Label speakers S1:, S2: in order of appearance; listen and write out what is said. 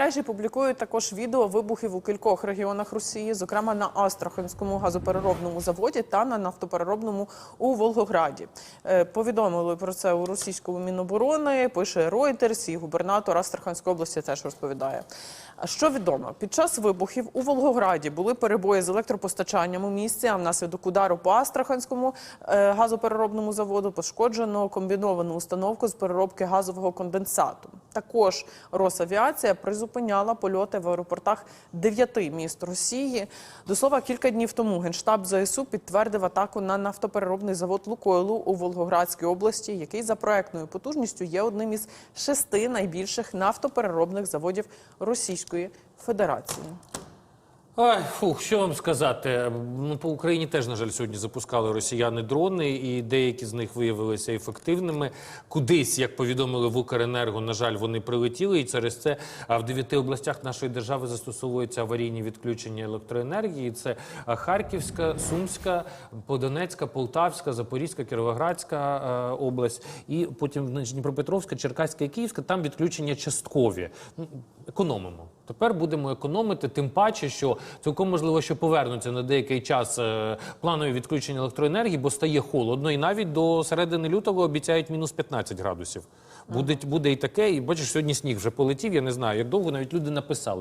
S1: Мережі публікують також відео вибухів у кількох регіонах Росії, зокрема на Астраханському газопереробному заводі та на нафтопереробному у Волгограді. Е, Повідомили про це у російському міноборони. Пише Reuters, і губернатор Астраханської області теж розповідає. Що відомо, під час вибухів у Волгограді були перебої з електропостачанням у місці. А внаслідок удару по Астраханському е, газопереробному заводу пошкоджено комбіновану установку з переробки газового конденсату. Також Росавіація призупиняла польоти в аеропортах дев'яти міст Росії. До слова, кілька днів тому генштаб ЗСУ підтвердив атаку на нафтопереробний завод Лукойлу у Волгоградській області, який за проектною потужністю є одним із шести найбільших нафтопереробних заводів Російської Федерації.
S2: Ай, фух, що вам сказати? Ну, по Україні теж, на жаль, сьогодні запускали росіяни дрони, і деякі з них виявилися ефективними. Кудись, як повідомили в Укренерго, на жаль, вони прилетіли, і через це в дев'яти областях нашої держави застосовуються аварійні відключення електроенергії. Це Харківська, Сумська, Подонецька, Полтавська, Запорізька, Кіровоградська е, область, і потім Дніпропетровська, Черкаська і Київська. Там відключення часткові. Економимо. Тепер будемо економити, тим паче, що цілком можливо, що повернуться на деякий час е, планові відключення електроенергії, бо стає холодно, і навіть до середини лютого обіцяють мінус 15 градусів. Буде, буде і таке, і бачиш, сьогодні сніг вже полетів. Я не знаю, як довго навіть люди написали.